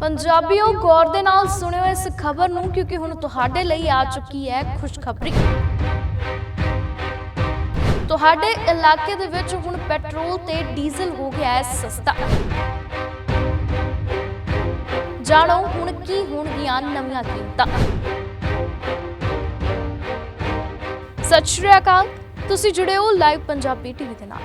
ਪੰਜਾਬੀਓ ਗੌਰ ਦੇ ਨਾਲ ਸੁਣਿਓ ਇਸ ਖਬਰ ਨੂੰ, ਕਿਉਂਕਿ ਹੁਣ ਤੁਹਾਡੇ ਲਈ ਆ ਚੁੱਕੀ ਹੈ ਖੁਸ਼ਖਬਰੀ। ਤੁਹਾਡੇ ਇਲਾਕੇ ਦੇ ਵਿੱਚ ਹੁਣ ਪੈਟਰੋਲ ਤੇ ਡੀਜ਼ਲ ਹੋ ਗਿਆ ਹੈ ਸਸਤਾ। ਜਾਣੋ ਹੁਣ ਕੀ ਹੋਣਗੀਆਂ ਨਵੀਆਂ ਕੀਮਤਾਂ। ਸਤਿ ਸ਼੍ਰੀ ਅਕਾਲ, ਤੁਸੀਂ ਜੁੜੇ ਹੋ ਲਾਈਵ ਪੰਜਾਬੀ ਟੀਵੀ ਦੇ ਨਾਲ।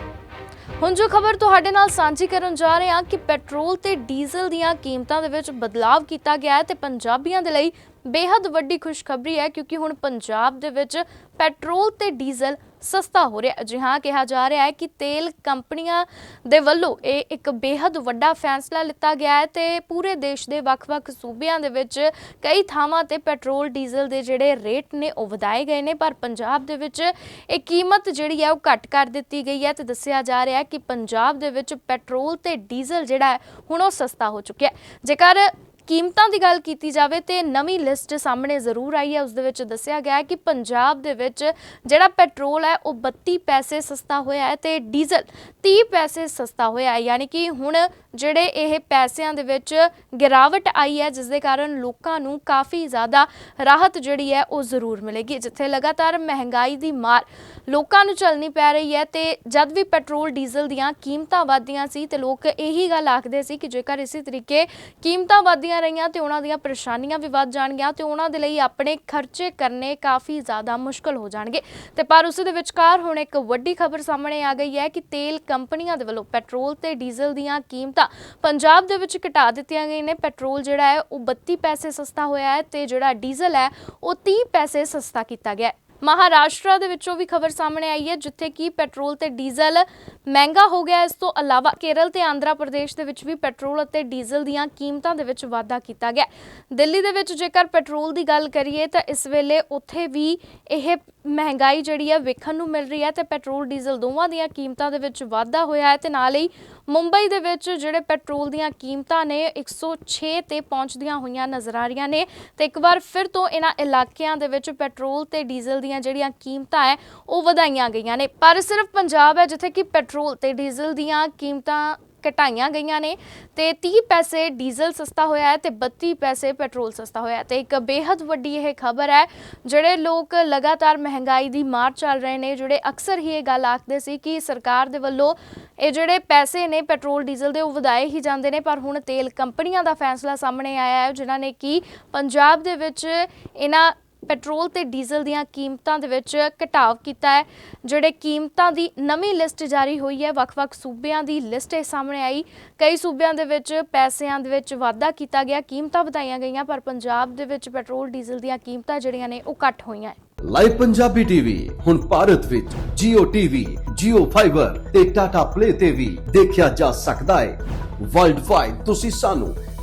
ਹੁਣ ਜੋ ਖਬਰ ਤੁਹਾਡੇ ਨਾਲ ਸਾਂਝੀ ਕਰਨ ਜਾ ਰਹੇ ਹਾਂ ਕਿ ਪੈਟਰੋਲ ਤੇ ਡੀਜ਼ਲ ਦੀਆਂ ਕੀਮਤਾਂ ਦੇ ਵਿੱਚ ਬਦਲਾਅ ਕੀਤਾ ਗਿਆ ਹੈ ਤੇ ਪੰਜਾਬੀਆਂ ਦੇ ਲਈ ਬੇਹੱਦ ਵੱਡੀ ਖੁਸ਼ਖਬਰੀ ਹੈ ਕਿਉਂਕਿ ਹੁਣ ਪੰਜਾਬ ਦੇ ਵਿੱਚ ਪੈਟਰੋਲ ਤੇ ਡੀਜ਼ਲ ਸਸਤਾ ਹੋ ਰਿਹਾ ਹੈ। ਜੀ ਹਾਂ ਕਿਹਾ ਜਾ ਰਿਹਾ ਹੈ ਕਿ ਤੇਲ ਕੰਪਨੀਆਂ ਦੇ ਵੱਲੋਂ ਇਹ ਇੱਕ ਬੇਹੱਦ ਵੱਡਾ ਫੈਸਲਾ ਲਿੱਤਾ ਗਿਆ ਹੈ ਤੇ ਪੂਰੇ ਦੇਸ਼ ਦੇ ਵੱਖ-ਵੱਖ ਸੂਬਿਆਂ ਦੇ ਵਿੱਚ ਕਈ ਥਾਵਾਂ ਤੇ ਪੈਟਰੋਲ, ਡੀਜ਼ਲ ਦੇ ਜਿਹੜੇ ਰੇਟ ਨੇ ਉਹ ਵਧਾਏ ਗਏ ਨੇ, ਪਰ ਪੰਜਾਬ ਦੇ ਵਿੱਚ ਇਹ ਕੀਮਤ ਜਿਹੜੀ ਹੈ ਉਹ ਘਟ ਕਰ ਦਿੱਤੀ ਗਈ ਹੈ ਤੇ ਦੱਸਿਆ ਜਾ ਰਿਹਾ ਹੈ ਕਿ ਪੰਜਾਬ ਦੇ ਵਿੱਚ ਪੈਟਰੋਲ ਤੇ ਡੀਜ਼ਲ ਜਿਹੜਾ ਹੈ ਹੁਣ ਉਹ ਸਸਤਾ ਹੋ ਚੁੱਕਿਆ ਹੈ। ਜੇਕਰ ਕੀਮਤਾਂ ਦੀ ਗੱਲ ਕੀਤੀ ਜਾਵੇ ਤੇ ਨਵੀਂ ਲਿਸਟ ਸਾਹਮਣੇ ਜ਼ਰੂਰ ਆਈ ਹੈ। ਉਸ ਦੇ ਵਿੱਚ ਦੱਸਿਆ ਗਿਆ ਹੈ ਕਿ ਪੰਜਾਬ ਦੇ ਵਿੱਚ ਜਿਹੜਾ ਪੈਟਰੋਲ ਹੈ, ਉਹ 32 ਪੈਸੇ ਸਸਤਾ ਹੋਇਆ ਹੈ ਤੇ ਡੀਜ਼ਲ 30 ਪੈਸੇ ਸਸਤਾ ਹੋਇਆ ਹੈ। ਯਾਨੀ ਕਿ ਹੁਣ ਜਿਹੜੇ ਇਹ ਪੈਸਿਆਂ ਦੇ ਵਿੱਚ ਗਿਰਾਵਟ ਆਈ ਹੈ, ਜਿਸ ਦੇ ਕਾਰਨ ਲੋਕਾਂ ਨੂੰ ਕਾਫੀ ਜ਼ਿਆਦਾ ਰਾਹਤ ਜਿਹੜੀ ਹੈ, ਉਹ ਜ਼ਰੂਰ ਮਿਲੇਗੀ। ਜਿੱਥੇ ਲਗਾਤਾਰ ਮਹਿੰਗਾਈ ਦੀ ਮਾਰ ਲੋਕਾਂ ਨੂੰ ਝੱਲਣੀ ਪੈ ਰਹੀ ਹੈ ਤੇ ਜਦ ਵੀ ਪੈਟਰੋਲ, ਡੀਜ਼ਲ ਦੀਆਂ ਕੀਮਤਾਂ ਵਧਦੀਆਂ ਸੀ ਤੇ ਲੋਕ ਇਹੀ ਗੱਲ ਆਖਦੇ ਸੀ ਕਿ ਜੇਕਰ ਇਸੇ ਤਰੀਕੇ ਕੀਮਤਾਂ ਵਧਦੀਆਂ ਰਹੀਆਂ ਤੇ ਉਹਨਾਂ ਦੀਆਂ ਪਰੇਸ਼ਾਨੀਆਂ ਵੀ ਵੱਧ ਜਾਣਗੀਆਂ ਤੇ ਉਹਨਾਂ ਦੇ ਲਈ ਆਪਣੇ ਖਰਚੇ ਕਰਨੇ ਕਾਫੀ ਜ਼ਿਆਦਾ ਮੁਸ਼ਕਲ ਹੋ ਜਾਣਗੇ। ਤੇ ਪਰ ਉਸ ਦੇ ਵਿਚਕਾਰ ਹੁਣ ਇੱਕ ਵੱਡੀ ਖਬਰ ਸਾਹਮਣੇ ਆ ਗਈ ਹੈ ਕਿ ਤੇਲ ਕੰਪਨੀਆਂ ਦੇ ਵੱਲੋਂ ਪੈਟਰੋਲ ਤੇ ਡੀਜ਼ਲ ਦੀਆਂ ਕੀਮਤਾਂ ਪੰਜਾਬ ਦੇ ਵਿੱਚ ਘਟਾ ਦਿੱਤੀਆਂ ਗਈਆਂ ਨੇ। ਪੈਟਰੋਲ ਜਿਹੜਾ ਹੈ ਉਹ 32 ਪੈਸੇ ਸਸਤਾ ਹੋਇਆ ਹੈ ਤੇ ਜਿਹੜਾ ਡੀਜ਼ਲ ਹੈ ਉਹ 30 ਪੈਸੇ ਸਸਤਾ ਕੀਤਾ ਗਿਆ ਹੈ। ਮਹਾਰਾਸ਼ਟਰ ਦੇ ਵਿੱਚੋਂ ਵੀ ਖਬਰ ਸਾਹਮਣੇ ਆਈ ਹੈ, ਜਿੱਥੇ ਕਿ ਪੈਟਰੋਲ ਤੇ ਡੀਜ਼ਲ ਮਹਿੰਗਾ ਹੋ ਗਿਆ ਇਸ ਤੋਂ ਇਲਾਵਾ ਕੇਰਲ ਤੇ ਆਂਧਰਾ ਪ੍ਰਦੇਸ਼ ਦੇ ਵਿੱਚ ਵੀ ਪੈਟਰੋਲ ਅਤੇ ਡੀਜ਼ਲ ਦੀਆਂ ਕੀਮਤਾਂ ਦੇ ਵਿੱਚ ਵਾਧਾ ਕੀਤਾ ਗਿਆ ਦਿੱਲੀ ਦੇ ਵਿੱਚ ਜੇਕਰ ਪੈਟਰੋਲ ਦੀ ਗੱਲ ਕਰੀਏ ਤਾਂ ਇਸ ਵੇਲੇ ਉੱਥੇ ਵੀ ਇਹ ਮਹਿੰਗਾਈ ਜਿਹੜੀ ਹੈ ਵੇਖਣ ਨੂੰ ਮਿਲ ਰਹੀ ਹੈ ਤੇ ਪੈਟਰੋਲ, ਡੀਜ਼ਲ ਦੋਵਾਂ ਦੀਆਂ ਕੀਮਤਾਂ ਦੇ ਵਿੱਚ ਵਾਧਾ ਹੋਇਆ ਹੈ ਤੇ ਨਾਲ ਹੀ ਮੁੰਬਈ ਦੇ ਵਿੱਚ ਜਿਹੜੇ ਪੈਟਰੋਲ ਦੀਆਂ ਕੀਮਤਾਂ ਨੇ 106 ਤੇ ਪਹੁੰਚਦੀਆਂ ਹੋਈਆਂ ਨਜ਼ਰ ਆ ਰਹੀਆਂ ਨੇ ਤੇ ਇੱਕ ਵਾਰ ਫਿਰ ਤੋਂ ਇਹਨਾਂ ਇਲਾਕਿਆਂ ਦੇ ਵਿੱਚ ਪੈਟਰੋਲ ਤੇ ਡੀਜ਼ਲ ਦੀਆਂ ਜਿਹੜੀਆਂ ਕੀਮਤਾਂ ਹੈ, ਉਹ ਵਧਾਈਆਂ ਗਈਆਂ ਨੇ। ਪਰ ਸਿਰਫ ਪੰਜਾਬ ਹੈ ਜਿੱਥੇ ਕਿ ਪੈਟਰੋਲ ਤੇ ਡੀਜ਼ਲ ਦੀਆਂ ਕੀਮਤਾਂ ਘਟਾਈਆਂ ਗਈਆਂ ਨੇ ਤੇ 30 ਪੈਸੇ ਡੀਜ਼ਲ ਸਸਤਾ ਹੋਇਆ ਹੈ ਤੇ 32 ਪੈਸੇ ਪੈਟਰੋਲ ਸਸਤਾ ਹੋਇਆ ਹੈ ਤੇ ਇੱਕ ਬੇहद ਵੱਡੀ ਇਹ ਖਬਰ ਹੈ, ਜਿਹੜੇ ਲੋਕ ਲਗਾਤਾਰ ਮਹਿੰਗਾਈ ਦੀ ਮਾਰ ਚੱਲ ਰਹੇ ਨੇ, ਜਿਹੜੇ ਅਕਸਰ ਹੀ ਇਹ ਗੱਲ ਆਖਦੇ ਸੀ ਕਿ ਸਰਕਾਰ ਦੇ ਵੱਲੋਂ ਇਹ ਜਿਹੜੇ ਪੈਸੇ ਨੇ ਪੈਟਰੋਲ, ਡੀਜ਼ਲ ਦੇ, ਉਹ ਵਧਾਏ ਹੀ ਜਾਂਦੇ ਨੇ, ਪਰ ਹੁਣ ਤੇਲ ਕੰਪਨੀਆਂ ਦਾ ਫੈਸਲਾ ਸਾਹਮਣੇ ਆਇਆ ਹੈ, ਜਿਨ੍ਹਾਂ ਨੇ ਕਿ ਪੰਜਾਬ ਦੇ ਵਿੱਚ ਇਹਨਾਂ ਪੈਟਰੋਲ ਤੇ ਡੀਜ਼ਲ ਦੀਆਂ ਕੀਮਤਾਂ ਦੇ ਵਿੱਚ ਘਟਾਵ ਕੀਤਾ ਹੈ ਜਿਹੜੇ ਕੀਮਤਾਂ ਦੀ ਨਵੀਂ ਲਿਸਟ ਜਾਰੀ ਹੋਈ ਹੈ। ਵੱਖ-ਵੱਖ ਸੂਬਿਆਂ ਦੀ ਲਿਸਟ ਇਹ ਸਾਹਮਣੇ ਆਈ। ਕਈ ਸੂਬਿਆਂ ਦੇ ਵਿੱਚ ਪੈਸਿਆਂ ਦੇ ਵਿੱਚ ਵਾਧਾ ਕੀਤਾ ਗਿਆ ਕੀਮਤਾਂ ਵਧਾਈਆਂ ਗਈਆਂ ਪਰ ਪੰਜਾਬ ਦੇ ਵਿੱਚ ਪੈਟਰੋਲ ਡੀਜ਼ਲ ਦੀਆਂ ਕੀਮਤਾਂ ਜਿਹੜੀਆਂ ਨੇ ਉਹ ਘੱਟ ਹੋਈਆਂ ਲਾਈਵ ਪੰਜਾਬੀ ਟੀਵੀ ਹੁਣ ਭਾਰਤ ਵਿੱਚ Jio TV, Jio Fiber ਤੇ Tata Play ਤੇ ਵੀ ਦੇਖਿਆ ਜਾ ਸਕਦਾ ਹੈ। ਵਰਲਡ ਵਾਈਡ ਤੁਸੀਂ ਸਾਨੂੰ